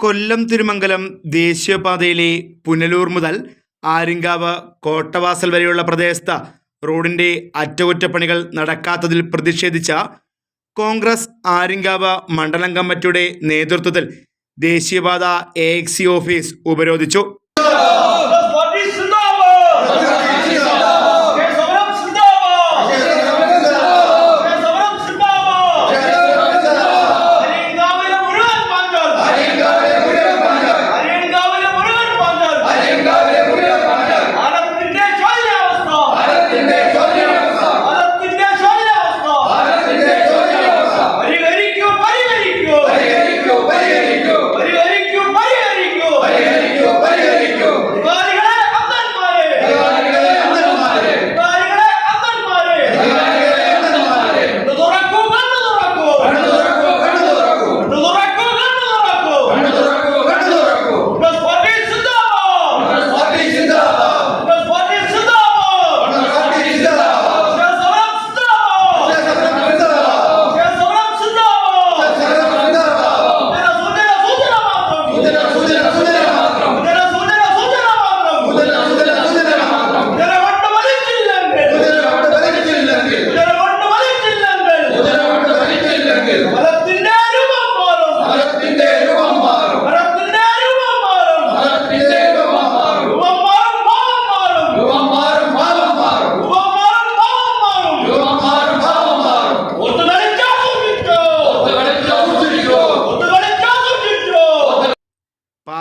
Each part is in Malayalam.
കൊല്ലം തിരുമംഗലം ദേശീയപാതയിലെ പുനലൂർ മുതൽ ആര്യങ്കാവ് കോട്ടവാസൽ വരെയുള്ള പ്രദേശത്ത് റോഡിന്റെ അറ്റകുറ്റപ്പണികൾ നടക്കാത്തതിൽ പ്രതിഷേധിച്ച കോൺഗ്രസ് ആര്യങ്കാവ് മണ്ഡലം കമ്മിറ്റിയുടെ നേതൃത്വത്തിൽ ദേശീയപാത എ എക്സി ഓഫീസ് ഉപരോധിച്ചു.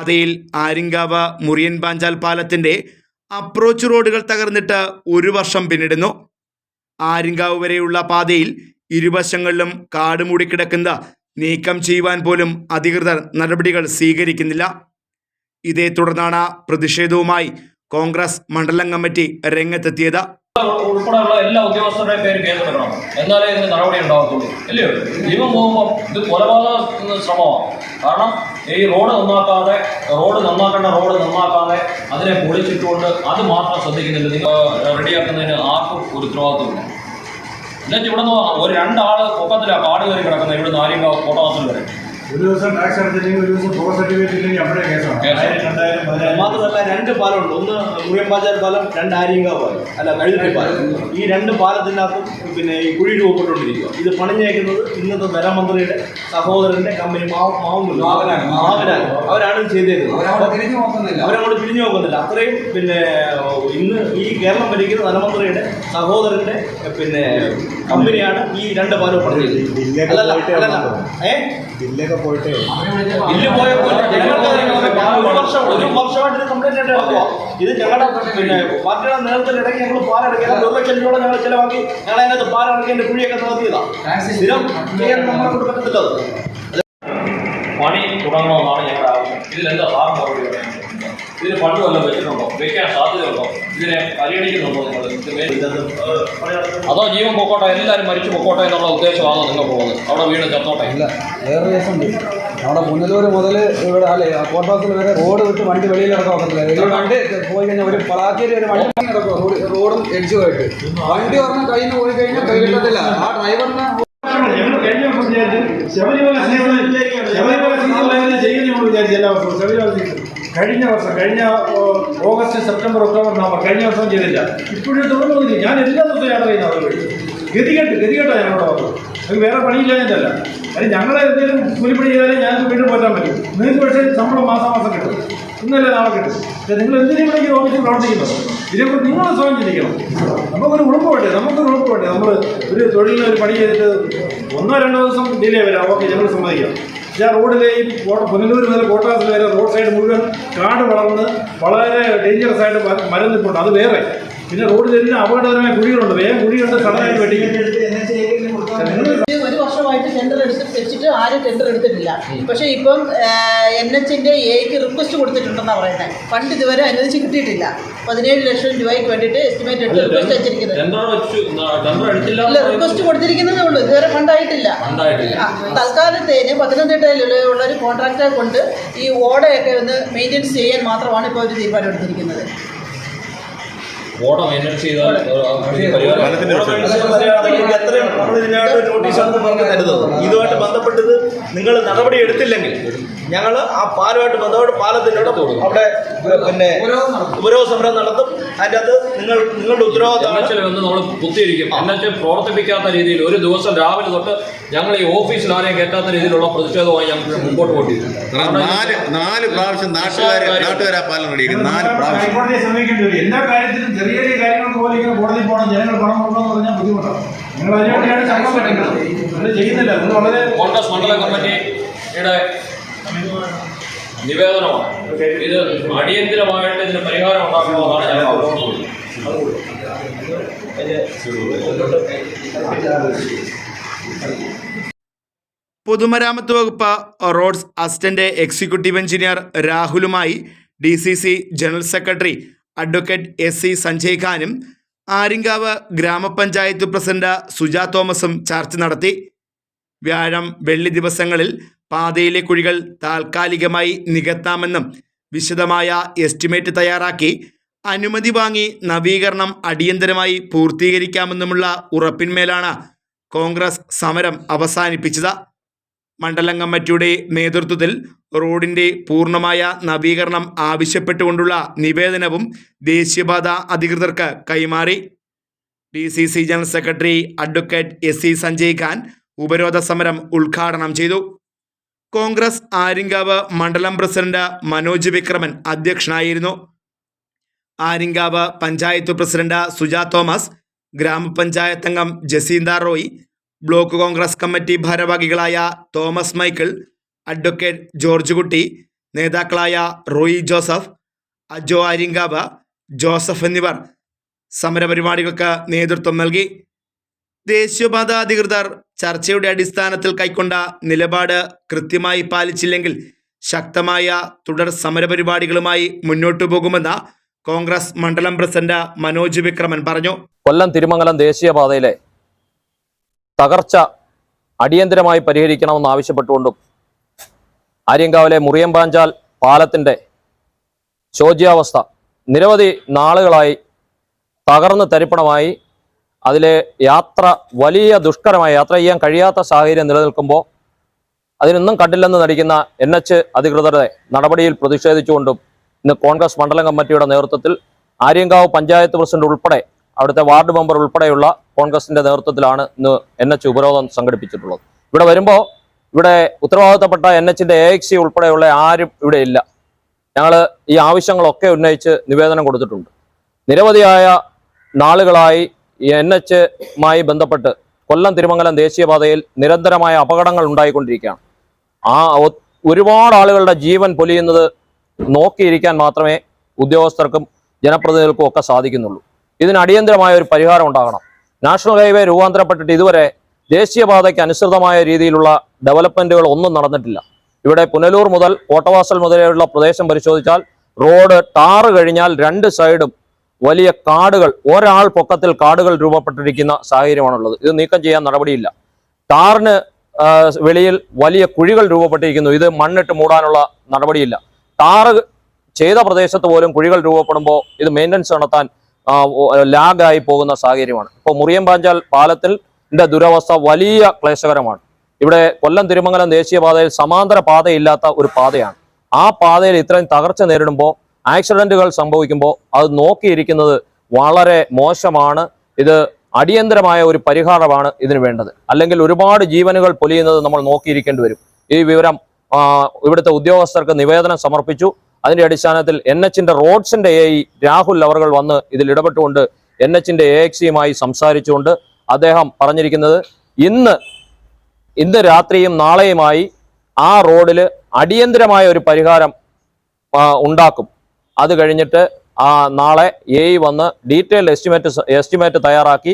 പാതയിൽ ആര്യങ്കാവ് മുറിയൻ പാഞ്ചാൽ പാലത്തിന്റെ അപ്രോച്ച് റോഡുകൾ തകർന്നിട്ട് ഒരു വർഷം പിന്നിടുന്നു. ആര്യങ്കാവ് വരെയുള്ള പാതയിൽ ഇരുവശങ്ങളിലും കാട് മൂടിക്കിടക്കുന്ന നീക്കം ചെയ്യുവാൻ പോലും അധികൃതർ നടപടികൾ സ്വീകരിക്കുന്നില്ല. ഇതേ തുടർന്നാണ് പ്രതിഷേധവുമായി കോൺഗ്രസ് മണ്ഡലം കമ്മിറ്റി രംഗത്തെത്തിയത്. ഉൾപ്പെടെയുള്ള എല്ലാ ഉദ്യോഗസ്ഥരുടെയും പേര് കേസെടുക്കണം എന്നാലേ ഇതിന് നടപടി ഉണ്ടാകത്തുള്ളൂ അല്ലയോ ജീവൻ പോകുമ്പോൾ ഇത് കൊലപാതക ശ്രമമാണ് കാരണം ഈ റോഡ് നന്നാക്കാതെ റോഡ് നന്നാക്കേണ്ട റോഡ് നന്നാക്കാതെ അതിനെ പൊളിച്ചിട്ടുകൊണ്ട് അത് മാത്രം ശ്രദ്ധിക്കുന്നില്ല. നിങ്ങൾ റെഡിയാക്കുന്നതിന് ആർക്കും ഒരു ഉത്തരവാദിത്വമില്ല. എന്നിട്ട് ഇവിടെ നിന്ന് ഒരു രണ്ടാൾ പൊക്കത്തിലാണ് കാട് കയറി കിടക്കുന്നത് ഇവിടെ നാലിങ്കാവ് കോട്ടവാസൽ വരെ. ഒരു ദിവസം ടാക്സ് അടച്ചില്ലെങ്കിൽ ഒരു ദിവസം ടോൾ സർട്ടിഫിക്കറ്റ് ഇല്ലെങ്കിൽ അവിടെ കേസാണ്. കേസാണ്. ആയിരം രണ്ടായിരം പതിനായിരം. മാത്രമല്ല രണ്ട് പാലമുണ്ട് ഒന്ന് മുറിയമ്പാച്ചാൽ പാലം രണ്ട് ആര്യങ്കാവ് പാലം. അല്ല കഴുതി പാലം. ഈ രണ്ട് പാലത്തിനകത്തും പിന്നെ ഈ കുഴി രൂപപ്പെട്ടുകൊണ്ടിരിക്കുക ഇത് പണിഞ്ഞേക്കുന്നത് ഇന്നത്തെ ധനമന്ത്രിയുടെ സഹോദരന്റെ കമ്പനി മാവനാണ് അവരാണ് ഇത് ചെയ്തേക്കുന്നത്. അവരങ്ങോട്ട് തിരിഞ്ഞു നോക്കുന്നില്ല. അത്രയും പിന്നെ ഇന്ന് ഈ കേരളം ഭരിക്കുന്ന ധനമന്ത്രിയുടെ സഹോദരന്റെ പിന്നെ കമ്പനിയാണ് ഈ രണ്ട് പാലവും പണിഞ്ഞത്. ബില്ലൊക്കെ അല്ലല്ല അല്ലല്ല. ഉള്ളൂ. പോയിട്ടേ. പോയപ്പോൾ ഒരു വർഷം ഒരു വർഷമായിട്ട് ഇത് കംപ്ലൈന്റ് ആയിട്ട് നടക്കുക ഇത് ഞങ്ങളുടെ പിന്നെ പാർട്ടിയുടെ ഇടയ്ക്ക് ഞങ്ങൾ പാലടക്കിയത് ഒരു ലക്ഷം രൂപ ഞങ്ങൾ ചിലവാക്കി. ഞങ്ങൾ അതിനകത്ത് എന്റെ കുഴിയൊക്കെ നടത്തിയതാണ് സ്ഥിരം ചെയ്യാൻ നമ്മളെ കൊണ്ട് പറ്റത്തില്ല പണി തുടങ്ങണമെന്നാണ് ഞങ്ങളുടെ ആവശ്യം. ഇതിൽ എന്താ? സാർ മറുപടി പറയാൻ ഇതിന് ഫണ്ട് വല്ലതും വെച്ചിട്ടുണ്ടോ? വെക്കാൻ സാധ്യതയുണ്ടോ? ഇതിനെ പരിഗണിക്കുന്നുണ്ടോ നിങ്ങൾ അതോ ജീവൻ പൊക്കോട്ടെ എല്ലാവരും മരിച്ചു പൊക്കോട്ടെ എന്നുള്ള ഉദ്ദേശമാണോ നിങ്ങൾ പോകുന്നത്? അവിടെ വീണ് ചത്തോട്ടെ ഇല്ല വേറെ ദിവസം നമ്മുടെ പുനലൂർ മുതൽ ഇവിടെ അല്ലേ കോട്ടാസിൽ വരെ റോഡ് വിട്ട് വണ്ടി വെളിയിൽ ഇറക്കാൻ ഒക്കത്തില്ല വണ്ടി പോയി കഴിഞ്ഞാൽ ഒരു പളാക്കേരി ഒരു വണ്ടി ഇറക്കും റോഡ് റോഡും എഡ്ജുമായിട്ട് വണ്ടി പറഞ്ഞ കയ്യിൽ നിന്ന് പോയി കഴിഞ്ഞാൽ കൈ കിട്ടത്തില്ല. ആ ഡ്രൈവറിന് ശബരിമല സീസണിൽ ശബരിമല സീസണിലായിരുന്നു ചെയ്യുന്ന നമ്മൾ വിചാരിച്ചു എല്ലാ വർഷവും. ശബരിമല സീസൺ. കഴിഞ്ഞ വർഷം കഴിഞ്ഞ ഓഗസ്റ്റ് സെപ്റ്റംബർ ഒക്ടോബർ നവംബർ കഴിഞ്ഞ വർഷം ചെയ്തില്ല. ഇപ്പോഴും തുടർന്ന് ഞാൻ എല്ലാ ദിവസവും യാത്ര ചെയ്യുന്ന അവർ വഴി ഗതികെട്ട് ഗതികെട്ടാണ് ഞങ്ങളുടെ വന്നത്. അത് വേറെ പണിയില്ല പണിയില്ലാഞ്ഞിട്ടല്ല അത് ഞങ്ങളെ എന്തെങ്കിലും കൂലിപ്പണി ചെയ്താലേ ഞങ്ങൾക്ക് വീണ്ടും പോറ്റാൻ പറ്റും. നിങ്ങൾക്ക് പക്ഷേ ശമ്പളം മാസം മാസം കിട്ടും. ഇന്നല്ലേ നാളെ കിട്ടും. നിങ്ങൾ എന്തിനും വേണമെങ്കിൽ ഓഫീസിൽ പ്രവർത്തിക്കുന്നത്? ഇതിനെക്കുറിച്ച് നിങ്ങൾ സ്വയം ചിന്തിക്കണം. നമുക്കൊരു ഉറപ്പ് വേണ്ടേ? നമുക്കൊരു ഉറപ്പ് വേണ്ടേ? നമ്മൾ ഒരു തൊഴിലിന് ഒരു പണി ചെയ്തിട്ട് ഒന്നോ രണ്ടോ ദിവസം ഡിലേ വരാം. ഓക്കെ ഞങ്ങൾ സമ്മതിക്കാം. പക്ഷേ റോഡിലെയും കോട്ട പുനലൂർ മുതൽ കോട്ടാസ് വരെ റോഡ് സൈഡ് മുഴുവൻ കാട് വളർന്ന് വളരെ ഡേഞ്ചറസ് ആയിട്ട് മരം നിൽപ്പുണ്ട് അത് വേറെ. പിന്നെ റോഡിലെല്ലാം അപകടകരമായ കുഴികളുണ്ട്. വേഗം കുഴിയുണ്ട് വെട്ടിക്കും ഇത് ഒരു വർഷമായിട്ട് ടെൻഡർ എടുത്ത് വെച്ചിട്ട് ആരും ടെൻഡർ എടുത്തിട്ടില്ല പക്ഷേ ഇപ്പം എൻ എച്ചിന്റെ എക്ക് റിക്വസ്റ്റ് കൊടുത്തിട്ടുണ്ടെന്നാണ് പറയുന്നത് ഫണ്ട് ഇതുവരെ അനുവദിച്ച് കിട്ടിയിട്ടില്ല പതിനേഴ് ലക്ഷം രൂപയ്ക്ക് വേണ്ടിയിട്ട് എസ്റ്റിമേറ്റ് എടുത്ത് റിക്വസ്റ്റ് അടിച്ചില്ല ഇല്ല റിക്വസ്റ്റ് കൊടുത്തിരിക്കുന്നതേ ഉള്ളൂ ഇതുവരെ ഫണ്ടായിട്ടില്ല തൽക്കാലത്തേന് പത്തനംതിട്ടയിലുള്ള ഒരു കോൺട്രാക്ടറെ കൊണ്ട് ഈ ഓടയൊക്കെ ഒന്ന് മെയിന്റെനൻസ് ചെയ്യാൻ മാത്രമാണ് ഇപ്പോൾ ഒരു തീരുമാനം എടുത്തിരിക്കുന്നത് ഓട മെയിന്റെനൻസ് ചെയ്താൽ നമ്മൾ ഇതിനായിട്ട് നോട്ടീസാണ് നമുക്ക് തരുന്നത്. ഇതുമായിട്ട് ബന്ധപ്പെട്ടത് നിങ്ങൾ നടപടി എടുത്തില്ലെങ്കിൽ ഞങ്ങൾ ആ പാലുമായിട്ട് ബന്ധപ്പെട്ട് പാലത്തിന്റെ അവിടെ പിന്നെ ഉപരോധ സമരം നടത്തും. അതിന്റെ അത് നിങ്ങൾ നിങ്ങളുടെ ഉത്തരവാദിത്തം നമ്മൾ കുത്തിയിരിക്കും. എന്നുവെച്ചാൽ പ്രവർത്തിപ്പിക്കാത്ത രീതിയിൽ ഒരു ദിവസം രാവിലെ തൊട്ട് ഞങ്ങൾ ഈ ഓഫീസിൽ ആരെയും കയറ്റാത്ത രീതിയിലുള്ള പ്രതിഷേധമായി ഞങ്ങൾ മുമ്പോട്ട് പോയിട്ടുണ്ട് നാല് നാല് പ്രാവശ്യം നാട്ടുകാരെ നാട്ടുകാരാ പാലം റെഡിയാക്കുന്നത് നാല് പ്രാവശ്യം. ഹൈക്കോടതിയെ സമീപിക്കേണ്ടി വരും. എല്ലാ കാര്യത്തിലും ചെറിയ ചെറിയ കാര്യങ്ങൾക്ക് പോലും ഇങ്ങനെ കോടതി പോകണം ജനങ്ങൾ പണം കൊടുക്കണം എന്ന് പറഞ്ഞാൽ ബുദ്ധിമുട്ടാണ്. നിങ്ങൾ അതിനുവേണ്ടിയാണ് ശമ്പളം പറ്റുന്നത് നിങ്ങൾ ചെയ്യുന്നില്ല. നിങ്ങൾ വളരെ കോൺഗ്രസ് മണ്ഡല കമ്മിറ്റിയുടെ നിവേദനമാണ്. ഇത് അടിയന്തിരമായിട്ട് ഇതിന് പരിഹാരം ഉണ്ടാക്കണമെന്നാണ് ഞാൻ ആവശ്യപ്പെടുന്നത്. പൊതുമരാമത്ത് വകുപ്പ് roads assistant executive engineer രാഹുലുമായി D C C general secretary advocate S C Sanjay ഖാനും ആര്യങ്കാവ് ഗ്രാമപഞ്ചായത്ത് പ്രസിഡന്റ് സുജാ തോമസും ചർച്ച നടത്തി. വ്യാഴം വെള്ളി ദിവസങ്ങളിൽ പാതയിലെ കുഴികൾ താൽക്കാലികമായി നികത്താമെന്നും വിശദമായ എസ്റ്റിമേറ്റ് തയ്യാറാക്കി. അനുമതി വാങ്ങി നവീകരണം അടിയന്തരമായി പൂർത്തീകരിക്കാമെന്നുമുള്ള ഉറപ്പിന്മേലാണ് കോൺഗ്രസ് സമരം അവസാനിപ്പിച്ചത്. മണ്ഡലം കമ്മിറ്റിയുടെ നേതൃത്വത്തിൽ റോഡിന്റെ പൂർണമായ നവീകരണം ആവശ്യപ്പെട്ടുകൊണ്ടുള്ള നിവേദനവും ദേശീയപാത അധികൃതർക്ക് കൈമാറി. D C C general secretary advocate S C Sanjay Khan ഉപരോധ സമരം ഉദ്ഘാടനം ചെയ്തു. കോൺഗ്രസ് ആര്യങ്കാവ് മണ്ഡലം പ്രസിഡന്റ് മനോജ് വിക്രമൻ അധ്യക്ഷനായിരുന്നു. ആര്യങ്കാവ് പഞ്ചായത്ത് പ്രസിഡന്റ് സുജാ തോമസ് ഗ്രാമപഞ്ചായത്ത് അംഗം ജസീന്ത റോയ് ബ്ലോക്ക് കോൺഗ്രസ് കമ്മിറ്റി ഭാരവാഹികളായ Thomas Michael advocate George Kutty നേതാക്കളായ റോയി ജോസഫ് അജോ ആര്യങ്കാവ് ജോസഫ് എന്നിവർ സമരപരിപാടികൾക്ക് നേതൃത്വം നൽകി. ദേശീയപാത അധികൃതർ ചർച്ചയുടെ അടിസ്ഥാനത്തിൽ കൈക്കൊണ്ട നിലപാട് കൃത്യമായി പാലിച്ചില്ലെങ്കിൽ ശക്തമായ തുടർ സമരപരിപാടികളുമായി മുന്നോട്ടു പോകുമെന്ന് കോൺഗ്രസ് മണ്ഡലം പ്രസിഡന്റ് മനോജ് വിക്രമൻ പറഞ്ഞു. കൊല്ലം തിരുമംഗലം ദേശീയപാതയിലെ തകർച്ച അടിയന്തരമായി പരിഹരിക്കണമെന്ന് ആവശ്യപ്പെട്ടുകൊണ്ടും ആര്യങ്കാവിലെ മുറിയമ്പാഞ്ചാൽ പാലത്തിന്റെ ശോച്യാവസ്ഥ നിരവധി നാളുകളായി തകർന്ന് തരിപ്പണമായി. അതിലെ യാത്ര വലിയ ദുഷ്കരമായ യാത്ര ചെയ്യാൻ കഴിയാത്ത സാഹചര്യം നിലനിൽക്കുമ്പോൾ അതിനൊന്നും കണ്ടില്ലെന്ന് നടിക്കുന്ന എൻ എച്ച് അധികൃതരുടെ നടപടിയിൽ പ്രതിഷേധിച്ചുകൊണ്ടും ഇന്ന് കോൺഗ്രസ് മണ്ഡലം കമ്മിറ്റിയുടെ നേതൃത്വത്തിൽ ആര്യങ്കാവ് പഞ്ചായത്ത് പ്രസിഡന്റ് ഉൾപ്പെടെ അവിടുത്തെ വാർഡ് മെമ്പർ ഉൾപ്പെടെയുള്ള കോൺഗ്രസിന്റെ നേതൃത്വത്തിലാണ് ഇന്ന് എൻ എച്ച് ഉപരോധം സംഘടിപ്പിച്ചിട്ടുള്ളത്. ഇവിടെ വരുമ്പോൾ ഇവിടെ ഉത്തരവാദിത്തപ്പെട്ട എൻ എച്ചിന്റെ എ എക്സി ഉൾപ്പെടെയുള്ള ആരും ഇവിടെ ഇല്ല. ഞങ്ങൾ ഈ ആവശ്യങ്ങളൊക്കെ ഉന്നയിച്ച് നിവേദനം കൊടുത്തിട്ടുണ്ട്. നിരവധിയായ നാളുകളായി എൻ എച്ചുമായി ബന്ധപ്പെട്ട് കൊല്ലം തിരുമംഗലം ദേശീയപാതയിൽ നിരന്തരമായ അപകടങ്ങൾ ഉണ്ടായിക്കൊണ്ടിരിക്കുകയാണ്. ആ ഒരുപാട് ആളുകളുടെ ജീവൻ പൊലിയുന്നത് നോക്കിയിരിക്കാൻ മാത്രമേ ഉദ്യോഗസ്ഥർക്കും ജനപ്രതിനിധികൾക്കും ഒക്കെ സാധിക്കുന്നുള്ളൂ. ഇതിന് അടിയന്തരമായ ഒരു പരിഹാരം ഉണ്ടാകണം. നാഷണൽ ഹൈവേ രൂപാന്തരപ്പെട്ടിട്ട് ഇതുവരെ ദേശീയപാതയ്ക്ക് അനുസൃതമായ രീതിയിലുള്ള ഡെവലപ്മെന്റുകൾ ഒന്നും നടന്നിട്ടില്ല. ഇവിടെ പുനലൂർ മുതൽ കോട്ടവാസൽ മുതലെയുള്ള പ്രദേശം പരിശോധിച്ചാൽ റോഡ് ടാറ് കഴിഞ്ഞാൽ രണ്ട് സൈഡും വലിയ കാടുകൾ ഒരാൾ പൊക്കത്തിൽ കാടുകൾ രൂപപ്പെട്ടിരിക്കുന്ന സാഹചര്യമാണുള്ളത്. ഇത് നീക്കം ചെയ്യാൻ നടപടിയില്ല. ടാറിന് വെളിയിൽ വലിയ കുഴികൾ രൂപപ്പെട്ടിരിക്കുന്നു. ഇത് മണ്ണിട്ട് മൂടാനുള്ള നടപടിയില്ല. ടാറ് ചെയ്ത പ്രദേശത്ത് പോലും കുഴികൾ രൂപപ്പെടുമ്പോൾ ഇത് മെയിന്റനൻസ് നടത്താൻ ലാഗായി പോകുന്ന സാഹചര്യമാണ്. ഇപ്പോൾ മുറിയമ്പാഞ്ചാൽ പാലത്തിൽ ദുരവസ്ഥ വലിയ ക്ലേശകരമാണ്. ഇവിടെ കൊല്ലം തിരുമംഗലം ദേശീയപാതയിൽ സമാന്തര പാതയില്ലാത്ത ഒരു പാതയാണ്. ആ പാതയിൽ ഇത്രയും തകർച്ച നേരിടുമ്പോൾ ആക്സിഡന്റുകൾ സംഭവിക്കുമ്പോൾ അത് നോക്കിയിരിക്കുന്നത് വളരെ മോശമാണ്. ഇത് അടിയന്തരമായ ഒരു പരിഹാരമാണ് ഇതിന് വേണ്ടത്. അല്ലെങ്കിൽ ഒരുപാട് ജീവനുകൾ പൊലിയുന്നത് നമ്മൾ നോക്കിയിരിക്കേണ്ടി വരും. ഈ വിവരം ഇവിടുത്തെ ഉദ്യോഗസ്ഥർക്ക് നിവേദനം സമർപ്പിച്ചു. അതിന്റെ അടിസ്ഥാനത്തിൽ എൻ എച്ചിന്റെ റോഡ്സിന്റെ എ രാഹുൽ അവർ വന്ന് ഇതിൽ ഇടപെട്ടുകൊണ്ട് എൻ എച്ചിന്റെ എ എക്സിയുമായി സംസാരിച്ചുകൊണ്ട് അദ്ദേഹം പറഞ്ഞിരിക്കുന്നത് ഇന്ന് ഇന്ന് രാത്രിയും നാളെയുമായി ആ റോഡിൽ അടിയന്തരമായ ഒരു പരിഹാരം ഉണ്ടാക്കും. അത് കഴിഞ്ഞിട്ട് ആ നാളെ എ വന്ന് ഡീറ്റെയിൽഡ് എസ്റ്റിമേറ്റ് എസ്റ്റിമേറ്റ് തയ്യാറാക്കി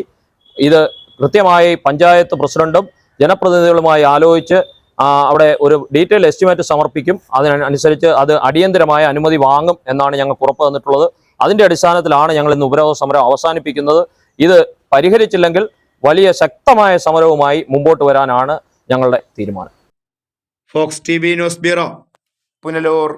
ഇത് കൃത്യമായി പഞ്ചായത്ത് പ്രസിഡന്റും ജനപ്രതിനിധികളുമായി ആലോചിച്ച് അവിടെ ഒരു ഡീറ്റെയിൽ എസ്റ്റിമേറ്റ് സമർപ്പിക്കും. അതിനനുസരിച്ച് അത് അടിയന്തരമായ അനുമതി വാങ്ങും എന്നാണ് ഞങ്ങൾക്ക് ഉറപ്പ് തന്നിട്ടുള്ളത് അതിന്റെ അടിസ്ഥാനത്തിലാണ് ഞങ്ങൾ ഇന്ന് ഉപരോധ സമരം അവസാനിപ്പിക്കുന്നത്. ഇത് പരിഹരിച്ചില്ലെങ്കിൽ വലിയ ശക്തമായ സമരവുമായി മുമ്പോട്ട് വരാനാണ് ഞങ്ങളുടെ തീരുമാനം. Fox T news bureau Punalur.